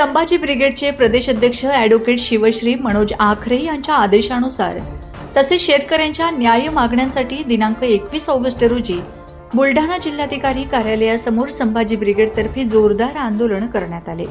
संभाजी ब्रिगेडचे प्रदेश अध्यक्ष अॅडव्होकेट शिवश्री मनोज आखरे यांच्या आदेशानुसार तसेच शेतकऱ्यांच्या न्याय मागण्यांसाठी दिनांक एकवीस ऑगस्ट रोजी बुलढाणा जिल्हाधिकारी कार्यालयासमोर संभाजी ब्रिगेडतर्फे जोरदार आंदोलन करण्यात आले.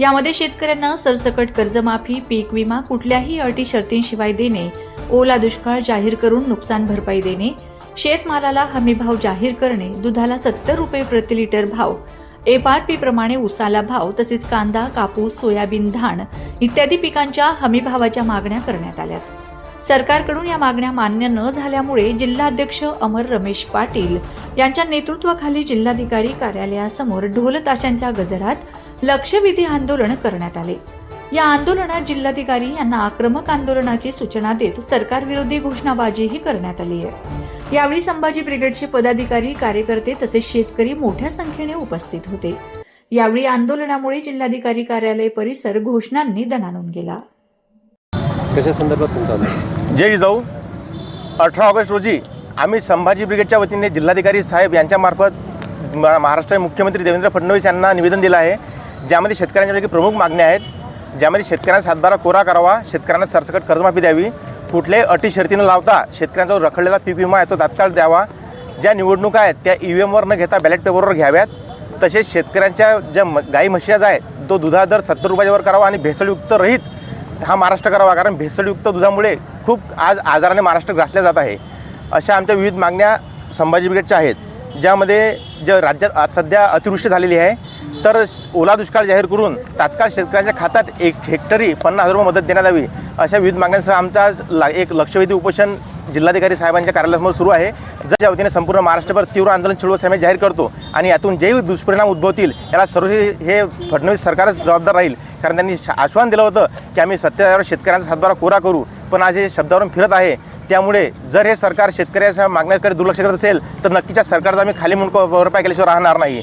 यामध्ये शेतकऱ्यांना सरसकट कर्जमाफी पीक विमा कुठल्याही अटी शर्तींशिवाय देणे ओला दुष्काळ जाहीर करून नुकसान भरपाई देणे शेतमालाला हमीभाव जाहीर करणे दुधाला सत्तर रुपये प्रति लिटर भाव एफआरपी प्रमाणे उसाला भाव तसेच कांदा कापूस सोयाबीन धान इत्यादी पिकांच्या हमीभावाच्या मागण्या करण्यात आल्या सरकारकडून या मागण्या मान्य न झाल्यामुळे जिल्हाध्यक्ष अमर रमेश पाटील यांच्या नेतृत्वाखाली जिल्हाधिकारी कार्यालयासमोर ढोल ताशांच्या गजरात लक्षवेधी आंदोलन करण्यात आले. या आंदोलनात जिल्हाधिकारी यांना आक्रमक आंदोलनाची सूचना देत सरकारविरोधी घोषणाबाजीही करण्यात आली आहे. यावेळी संभाजी ब्रिगेडचे पदाधिकारी कार्यकर्ते तसेच शेतकरी मोठ्या संख्येने उपस्थित होते. यावेळी आंदोलनामुळे जिल्हाधिकारी कार्यालय परिसर घोषणांनी दणाणून गेला. कशा संदर्भात? जय जिजाऊ. अठरा ऑगस्ट रोजी आम्ही संभाजी ब्रिगेडच्या वतीने जिल्हाधिकारी साहेब यांच्यामार्फत म- महाराष्ट्राचे मुख्यमंत्री देवेंद्र फडणवीस यांना निवेदन दिलं आहे. ज्यामध्ये शेतकऱ्यांच्यापैकी प्रमुख मागण्या आहेत. ज्यामध्ये शेतकऱ्यांना सातबारा कोरा करावा शेतकऱ्यांना सरसकट कर्जमाफी द्यावी कुठल्याही अटी शर्तीनं लावता शेतकऱ्यांचा जो रखडलेला पीक विमा आहे तो तात्काळ द्यावा. ज्या निवडणुका आहेत त्या ई व्ही एमवर न घेता बॅलेट पेपरवर घ्याव्यात. तसेच शेतकऱ्यांच्या ज्या म गाई म्हशी आहेत तो दुधा दर सत्तर रुपयावर करावा आणि भेसळयुक्त रहित हा महाराष्ट्र करावा. कारण भेसळयुक्त दुधामुळे खूप आज आजाराने महाराष्ट्र ग्रासल्या जात आहे. अशा आमच्या विविध मागण्या संभाजी ब्रिगेडच्या आहेत. ज्यामध्ये ज्या राज्यात आज सध्या अतिवृष्टी झालेली आहे तर ओला दुष्काळ जाहीर करून तात्काळ शेतकऱ्यांच्या खात्यात एक हेक्टरी पन्नास हजार रुपये मदत देण्यात यावी अशा विविध मागण्यांसह आमचा आज ला एक लक्षवेधी उपोषण जिल्हाधिकारी साहेबांच्या कार्यालयासमोर सुरू आहे. ज्याच्या वतीने संपूर्ण महाराष्ट्रभर तीव्र आंदोलन चिडवत आम्ही जाहीर करतो आणि यातून जे दुष्परिणाम उद्भवतील याला सर्व हे फडणवीस सरकारच जबाबदार राहील. कारण त्यांनी आश्वासन दिलं होतं की आम्ही सत्तेवर शेतकऱ्यांचा हातभारा कोरा करू. पण आज हे शब्दावरून फिरत आहे. त्यामुळे जर हे सरकार शेतकऱ्याच्या मागण्याकडे दुर्लक्ष करत असेल तर नक्कीच्या सरकारचा आम्ही खाली मुंडको भरपाई केल्याशिवाय राहणार नाही.